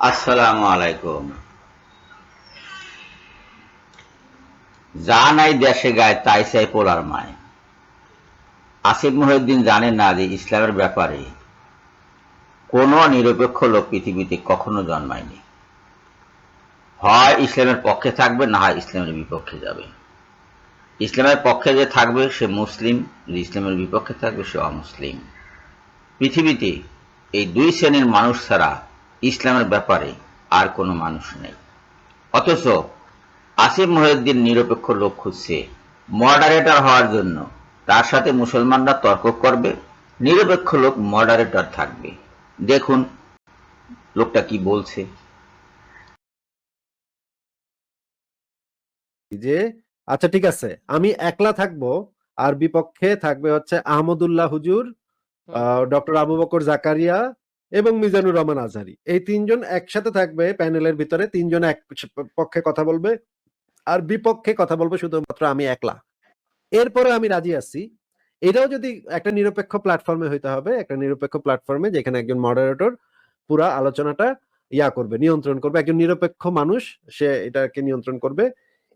আসসালামু আলাইকুম। যা নাই দেশে গায় তাই চাই পোলার মায়। আসিফ মহিউদ্দিন জানেন না যে ইসলামের ব্যাপারে কোনো নিরপেক্ষ লোক পৃথিবীতে কখনো জন্মায়নি। হয় ইসলামের পক্ষে থাকবে, না হয় ইসলামের বিপক্ষে যাবে। ইসলামের পক্ষে যে থাকবে, সে মুসলিম ইসলামের বিপক্ষে থাকবে, সে অমুসলিম। পৃথিবীতে এই দুই শ্রেণির মানুষ ছাড়া ইসলামের ব্যাপারে আর কোনো মানুষ নেই। অথচ আসিফ মহিউদ্দিন নিরপেক্ষ লোক খুঁজছে মডারেটর হওয়ার জন্য। তার সাথে মুসলমানরা তর্ক করবে নিরপেক্ষ লোক মডারেটর থাকবে। দেখুন লোকটা কি বলছে। যে আচ্ছা ঠিক আছে আমি একলা থাকব আর বিপক্ষে থাকবে হচ্ছে আহমদুল্লাহ হুজুর ডক্টর আবু বকর জাকারিয়া এবং মিজানুর রহমান আজহারি। এই তিনজন একসাথে থাকবে প্যানেলের ভিতরে, তিনজন এক পক্ষে কথা বলবে, আর বিপক্ষে কথা বলবে শুধুমাত্র আমি একলা। এরপরে আমি রাজি আছি। এটাও যদি একটা নিরপেক্ষ প্ল্যাটফর্মে হইতে হবে, একটা নিরপেক্ষ প্ল্যাটফর্মে যেখানে একজন মডারেটর পুরা আলোচনাটা ইয়া করবে, নিয়ন্ত্রণ করবে, একজন নিরপেক্ষ মানুষ সে এটাকে নিয়ন্ত্রণ করবে।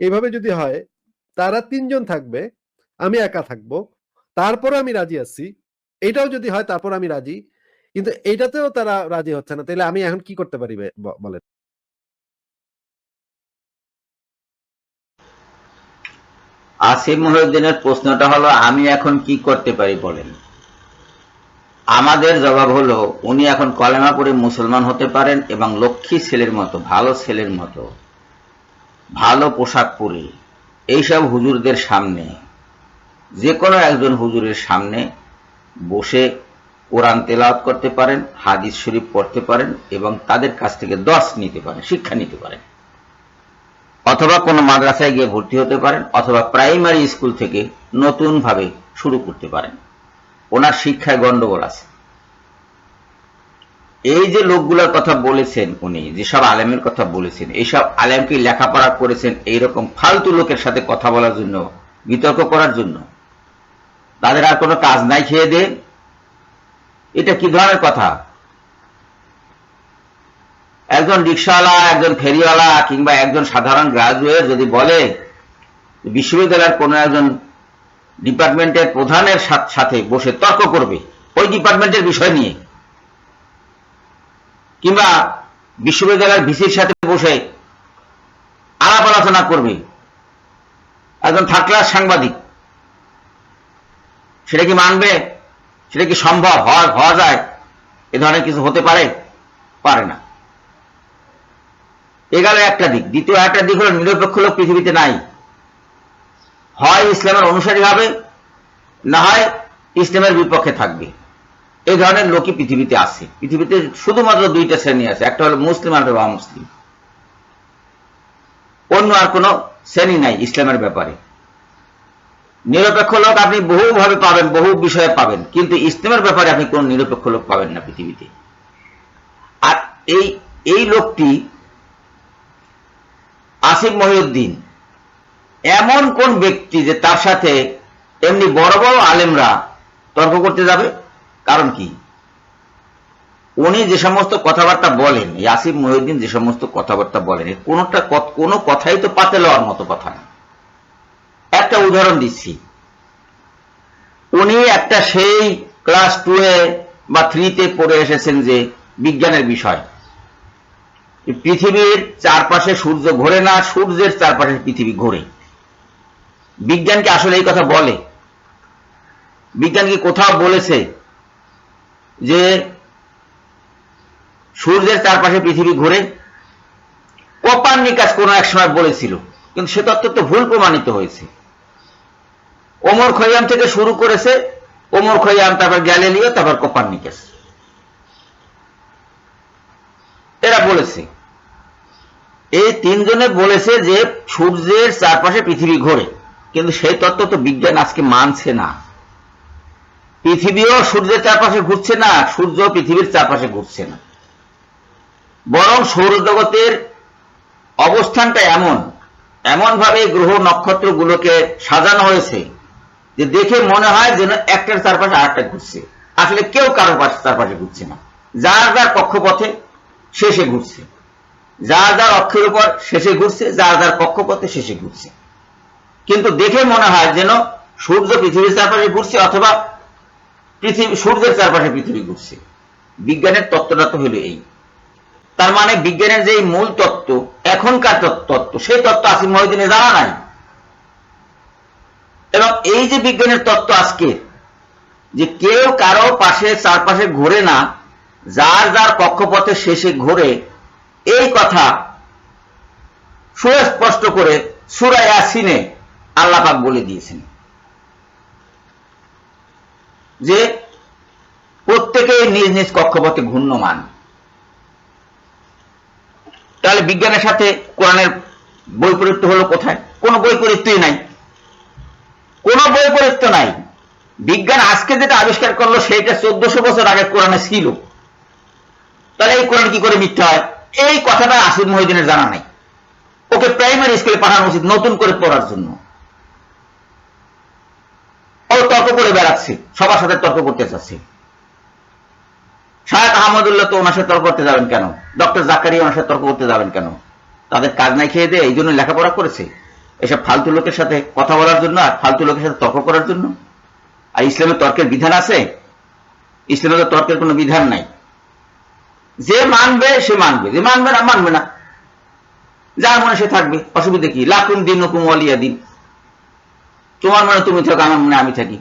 এইভাবে যদি হয়, তারা তিনজন থাকবে, আমি একা থাকব, তারপরে আমি রাজি আছি। এটাও যদি হয়, তারপর আমি রাজি। কিন্তু এটাতেও তারা রাজি হচ্ছে না। তাহলে আমি এখন কি করতে পারি বলেন? আসিফ মহিউদ্দিনের প্রশ্নটা হলো, আমি এখন কি করতে পারি বলেন? আমাদের জবাব হলো, উনি এখন কলেমা পড়ে মুসলমান হতে পারেন এবং লক্ষ্মী ছেলের মতো, ভালো ছেলের মতো, ভালো পোশাক পরে, এইসব হুজুরদের সামনে যে কোনো একজন হুজুরের সামনে বসে কোরআন তেলাওয়াত করতে পারেন, হাদিস শরীফ পড়তে পারেন এবং তাদের কাছ থেকে দশ নিতে পারেন, শিক্ষা নিতে পারেন। অথবা কোনো মাদ্রাসায় গিয়ে ভর্তি হতে পারেন অথবা প্রাইমারি স্কুল থেকে নতুনভাবে শুরু করতে পারেন। ওনার শিক্ষায় গন্ডগোল আছে। এই যে লোকগুলোর কথা বলেছেন উনি যেসব আলেমের কথা বলেছেন, এইসব আলেমকে লেখাপড়া করেছেন এইরকম ফালতু লোকের সাথে কথা বলার জন্য, বিতর্ক করার জন্য? তাদের আর কোনো কাজ নাই খেয়ে দে এটা কি ধরনের কথা? একজন রিক্সাওয়ালা, একজন ফেরিওয়ালা কিংবা একজন সাধারণ গ্রাজুয়েট যদি বলে, বিশ্ববিদ্যালয়ের কোনো একজন ডিপার্টমেন্টের প্রধানের সাথে বসে তর্ক করবে, ওই ডিপার্টমেন্টের বিষয় নিয়ে। কিংবা বিশ্ববিদ্যালয়ের ভিসির সাথে বসে আলাপ আলোচনা করবে, একজন থার্ড ক্লাস সাংবাদিক, সেটা কি মানবে? সেটা কি সম্ভব? হওয়া হওয়া যায়? এ ধরনের কিছু হতে পারে? পারে না। এ গেল একটা দিক। দ্বিতীয় একটা দিক হলো, নিরপেক্ষ লোক পৃথিবীতে নাই। হয় ইসলামের অনুসারী হবে, না হয় ইসলামের বিপক্ষে থাকবে। এই ধরনের লোকই পৃথিবীতে আছে। পৃথিবীতে শুধুমাত্র দুইটা শ্রেণি আছে। একটা হলো মুসলিম, আর একটা মুসলিম অন্য আর কোনো শ্রেণি নাই ইসলামের ব্যাপারে। নিরপেক্ষ লোক আপনি বহুভাবে পাবেন, বহু বিষয়ে পাবেন। কিন্তু ইসলামের ব্যাপারে আপনি কোন নিরপেক্ষ লোক পাবেন না পৃথিবীতে। আর এই এই লোকটি আসিফ মহিউদ্দিন, এমন কোন ব্যক্তি যে তার সাথে এমনি বড় বড় আলেমরা তর্ক করতে যাবে? কারণ কি? উনি যে সমস্ত কথাবার্তা বলেন, এই আসিফ মহিউদ্দিন যে সমস্ত কথাবার্তা বলেন কোনোটা কোনো কথাই তো পাতে লওয়ার মতো কথা না। একটা উদাহরণ দিচ্ছি। উনি একটা সেই ক্লাস টু এ বা থ্রিতে পড়ে এসেছেন যে বিজ্ঞানের বিষয়। পৃথিবীর চারপাশে সূর্য ঘোরে না, সূর্যের চারপাশে পৃথিবী ঘোরে। বিজ্ঞান কি আসলে এই কথা বলে? বিজ্ঞান কি কোথাও বলেছে যে সূর্যের চারপাশে পৃথিবী ঘোরে? কপার নিকাশ কোনো এক সময় বলেছিল, কিন্তু সে তত্ত্ব তো ভুল প্রমাণিত হয়েছে। ওমর খৈয়াম থেকে শুরু করেছে, ওমর খৈয়াম তারপর গ্যালিলিও, তারপর কপার নিকাশ এরা বলেছে এই তিনজনে বলেছে যে সূর্যের চারপাশে পৃথিবী ঘোরে, কিন্তু সেই তত্ত্ব তো বিজ্ঞান আজকে মানছে না। পৃথিবীও সূর্যের চারপাশে ঘুরছে না, সূর্য পৃথিবীর চারপাশে ঘুরছে না। বরং সৌরজগতের অবস্থানটা এমন এমন ভাবে গ্রহ নক্ষত্রগুলোকে সাজানো হয়েছে যে দেখে মনে হয় যেন একটার চারপাশে আরেকটা ঘুরছে। আসলে কেউ কারোর পাশে চারপাশে ঘুরছে না। যার যার কক্ষপথে শেষে ঘুরছে। যার যার অক্ষের উপর শেষে ঘুরছে, যার যার কক্ষপথে শেষে ঘুরছে। কিন্তু দেখে মনে হয় যেন সূর্য পৃথিবীর চারপাশে ঘুরছে অথবা পৃথিবী সূর্যের চারপাশে পৃথিবী ঘুরছে। বিজ্ঞানের তত্ত্বটা তো হলো এই। তার মানে বিজ্ঞানের যে মূল তত্ত্ব, এখনকার তত্ত্ব, সেই তত্ত্ব আসিফ মহিদিনে জানা নাই? এই যে বিজ্ঞানের তত্ত্ব আজকে, যে কেউ কারও পাশে, চারপাশে ঘোরে না, যার যার কক্ষপথে শেষে ঘোরে, এই কথা সুস্পষ্ট করে সুরায় আসিনে আল্লাপাক বলে দিয়েছেন। যে প্রত্যেকে নিজ নিজ কক্ষপথে ঘূর্ণমান। তাহলে বিজ্ঞানের সাথে কোরআনের বৈপরীত্য হলো কোথায়? কোনো বৈপরীত্যই নাই। কোনো বৈপরীত্য নাই। বিজ্ঞান আজকে যেটা আবিষ্কার করল সেটা চোদ্দশো বছর আগে কোরআনে ছিল। তাহলে এই কোরআন কি করে মিথ্যা হয়? এই কথাটা আসিফ মহিদিনের জানা নাই। ওকে প্রাইমারি স্কুলে পাঠানো উচিত নতুন করে পড়ার জন্য। ও তর্ক করে বেড়াচ্ছে, সবার সাথে তর্ক করতে চাচ্ছে। শাহেদ আহমদুল্লাহ তো ওনার সাথে তর্ক করতে যাবেন কেন? ডক্টর জাকারি ওনার সাথে তর্ক করতে যাবেন কেন? তাদের কাজ নাই খেয়ে দিয়ে এই জন্য লেখাপড়া করেছে? এসব ফালতু লোকের সাথে কথা বলার জন্য আর ফালতু লোকের সাথে তর্ক করার জন্য? আর ইসলামের তর্কের বিধান আছে? ইসলামের তর্কের কোনো বিধান নাই। যে মানবে, সে মানবে। যে মানবে না মানবে না। যার মনে সে থাকবে। অসুবিধা কি? লাকুন দিন হুকুম অলিয়া দিন। তোমার মনে তুমি থাকো, আমার মনে আমি থাকি।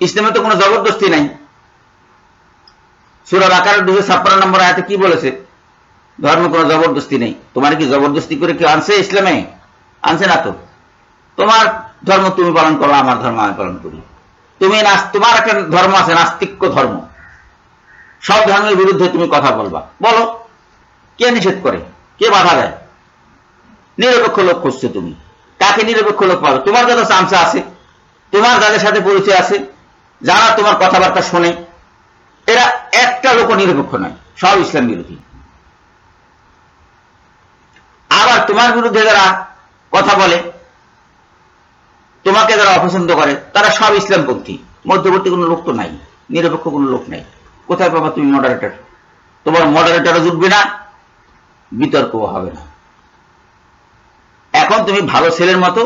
ইসলামে তো কোনো জবরদস্তি নাই। সুরার আকারের দুশো ছাপ্পান্ন নম্বর আয়াতে কি বলেছে? ধর্মে কোনো জবরদস্তি নেই। তোমার কি জবরদস্তি করে কেউ আনছে ইসলামে? আনছে না তো? তোমার ধর্ম তুমি পালন করো, আমার ধর্ম আমি পালন করি। তুমি তোমার একটা ধর্ম আছে, নাস্তিক্য ধর্ম। সব ধর্মের বিরুদ্ধে তুমি কথা বলবা। বলো, কে নিষেধ করে? কে বাধা দেয়? নিরপেক্ষ লোক খুঁজছো তুমি। কাকে নিরপেক্ষ লোক পাবে? তোমার যত চামচা আছে, তোমার যাদের সাথে পরিচয় আছে, যারা তোমার কথাবার্তা শোনে, এরা একটা লোক নিরপেক্ষ নয়, সব ইসলাম বিরোধী। আবার তোমার বিরুদ্ধে যারা কথা বলে। তোমাকে যারা অপছন্দ করে, তারা সব ইসলামপন্থী। মধ্যবর্তী কোনো লোক তো নাই, নিরপেক্ষ কোনো লোক নাই। কোথায় পাবা তুমি মডারেটর তোমার মডারেটরও জুটবে না, বিতর্কও হবে না। এখন তুমি ভালো ছেলের মতো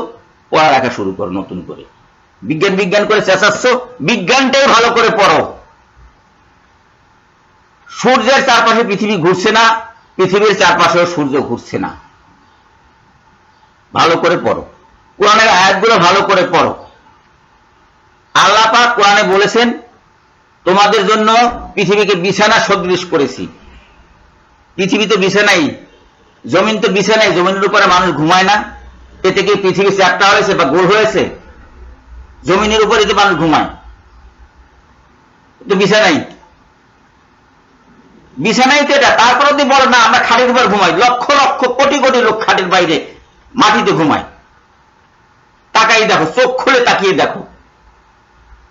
পড়ালেখা শুরু করো নতুন করে। বিজ্ঞান বিজ্ঞান করে চেঁচাচ্ছ, বিজ্ঞানটাই ভালো করে পড়ো। সূর্যের চারপাশে পৃথিবী ঘুরছে না, পৃথিবীর চারপাশেও সূর্য ঘুরছে না। ভালো করে পড়ো। কোরআনের আয়াতগুলো ভালো করে পড়ো। আল্লাহ পাক কোরআনে বলেছেন, তোমাদের জন্য পৃথিবীকে বিছানা সদৃশ করেছি। পৃথিবী তো বিছানাই জমিন তো বিছানাই জমিনের উপরে মানুষ ঘুমায় না। এতে কি পৃথিবী চ্যাপ্টা হয়েছে বা গোল হয়েছে? জমিনের উপরে তো মানুষ ঘুমায়, তো বিছানাই বিছানাই তো এটা তারপরে যদি বলো, না, আমরা খাটের উপর ঘুমাই। লক্ষ লক্ষ কোটি কোটি লোক খাটের বাইরে মাটিতে ঘুমায়। তাকাই দেখো, চোখ খুলে তাকিয়ে দেখো।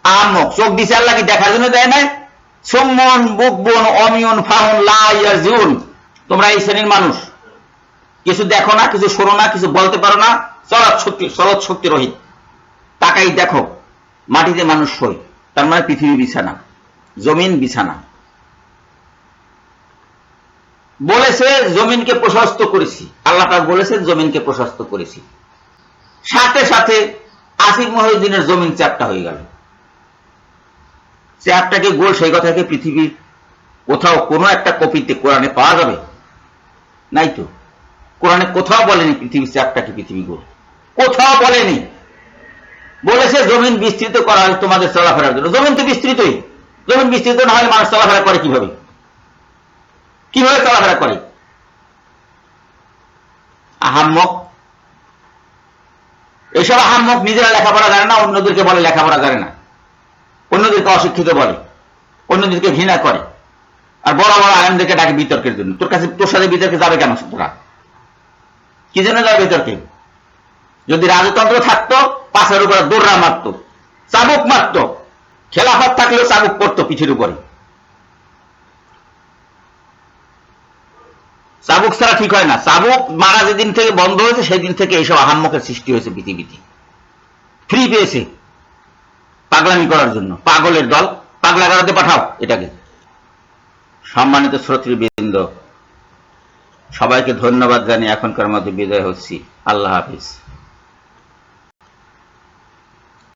আমক চোখ দিছে আল্লাহ কি দেখার জন্য দেয় নাই? সম্মন বুকবন অমিয়ন, ফাহন লাইয়াজুন তোমরা এই শ্রেণির মানুষ। কিছু দেখো না, কিছু শোনো না, কিছু বলতে পারো না চলত শক্তি চলত শক্তি রহিত। তাকাই দেখো, মাটিতে মানুষ শোয় তার মানে পৃথিবী বিছানা, জমিন বিছানা। বলেছে, জমিনকে প্রশস্ত করেছি। আল্লাহ পাক বলেছে জমিনকে প্রশস্ত করেছি। সাথে সাথে আসিফ মহিউদ্দিনের জমিন চ্যাপটা হয়ে গেল। চ্যাপটাকে গোল সেই কথাকে পৃথিবীর কোথাও কোনো একটা কপিতে কোরআনে পাওয়া যাবে? নাই তো। কোরআনে কোথাও বলেনি পৃথিবীর চ্যাপটাকে পৃথিবী গোল। কোথাও বলেনি। বলেছে, জমিন বিস্তৃত করা হয় তোমাদের চলাফেরার জন্য। জমিন তো বিস্তৃতই। জমিন বিস্তৃত না হলে মানুষ চলাফেরা করে কীভাবে? কীভাবে চলাফেরা করে? আহাম্মক। এসব আহাম্মক নিজেরা লেখাপড়া জানে না, অন্যদেরকে বলে লেখাপড়া জানে না। অন্যদেরকে অশিক্ষিত বলে, অন্যদেরকে ঘৃণা করে। আর বড় বড় আলেমদেরকে ডাকে বিতর্কের জন্য। তোর কাছে তোর সাথে বিতর্কে যাবে কেন তোরা? কি জন্য যাবে বিতর্কে? যদি রাজতন্ত্র থাকতো, পাশের উপরে দৌড়া মারতো, চাবুক মারতো, খেলাফত থাকলেও চাবুক পড়তো পিঠের উপরে। চাবুক ছাড়া ঠিক হয় না। চাবুক মারা যেদিন থেকে বন্ধ হয়েছে, সেদিন থেকে এইসব আহাম্মকের সৃষ্টি হয়েছে পৃথিবীতে। ফ্রি পেয়েছে। পাগলামি করার জন্য। পাগলের দল। পাগলা করাতে পাঠাও এটাকে। সম্মানিত শ্রোতৃবৃন্দ, সবাইকে ধন্যবাদ জানিয়ে এখনকার মধ্যে বিদায় হচ্ছি। আল্লাহ হাফিজ।